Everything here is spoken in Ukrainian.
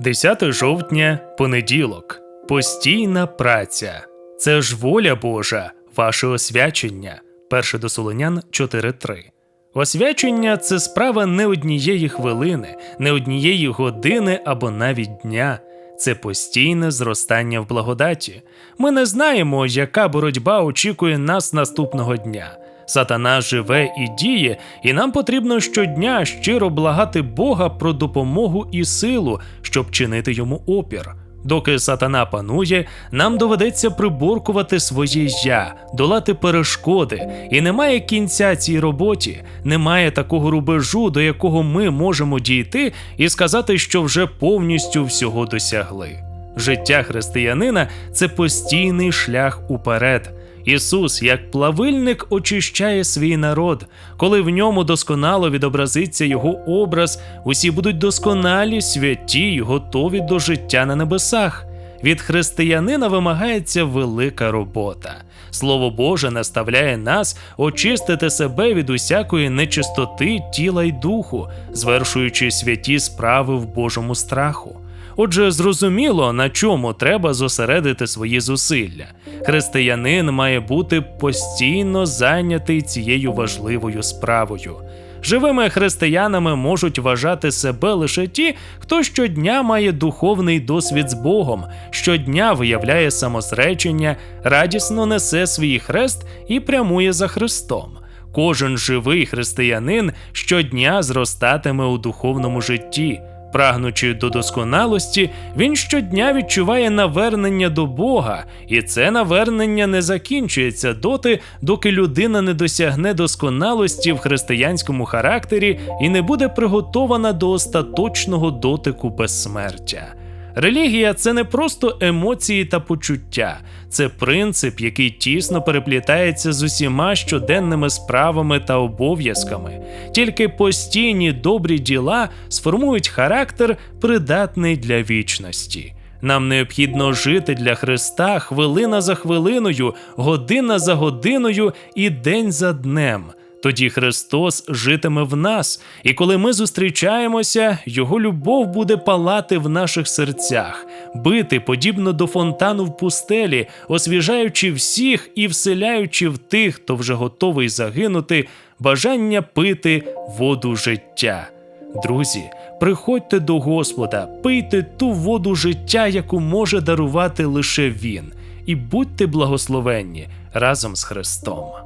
10 жовтня, понеділок. Постійна праця. Це ж воля Божа, ваше освячення. 1 до Солонян 4.3. Освячення це справа не однієї хвилини, не однієї години або навіть дня. Це постійне зростання в благодаті. Ми не знаємо, яка боротьба очікує нас наступного дня. Сатана живе і діє, і нам потрібно щодня щиро благати Бога про допомогу і силу, щоб чинити йому опір. Доки сатана панує, нам доведеться приборкувати своє я, долати перешкоди, і немає кінця цій роботі, немає такого рубежу, до якого ми можемо дійти і сказати, що вже повністю всього досягли. Життя християнина це постійний шлях уперед. Ісус, як плавильник, очищає свій народ. Коли в ньому досконало відобразиться його образ, усі будуть досконалі, святі й готові до життя на небесах. Від християнина вимагається велика робота. Слово Боже наставляє нас очистити себе від усякої нечистоти тіла й духу, звершуючи святі справи в Божому страху. Отже, зрозуміло, на чому треба зосередити свої зусилля. Християнин має бути постійно зайнятий цією важливою справою. Живими християнами можуть вважати себе лише ті, хто щодня має духовний досвід з Богом, щодня виявляє самозречення, радісно несе свій хрест і прямує за Христом. Кожен живий християнин щодня зростатиме у духовному житті. Прагнучи до досконалості, він щодня відчуває навернення до Бога, і це навернення не закінчується доти, доки людина не досягне досконалості в християнському характері і не буде приготована до остаточного дотику безсмертя. Релігія це не просто емоції та почуття, це принцип, який тісно переплітається з усіма щоденними справами та обов'язками. Тільки постійні добрі діла сформують характер, придатний для вічності. Нам необхідно жити для Христа хвилина за хвилиною, година за годиною і день за днем. Тоді Христос житиме в нас, і коли ми зустрічаємося, Його любов буде палати в наших серцях, бити подібно до фонтану в пустелі, освіжаючи всіх і вселяючи в тих, хто вже готовий загинути, бажання пити воду життя. Друзі, приходьте до Господа, пийте ту воду життя, яку може дарувати лише Він, і будьте благословенні разом з Христом.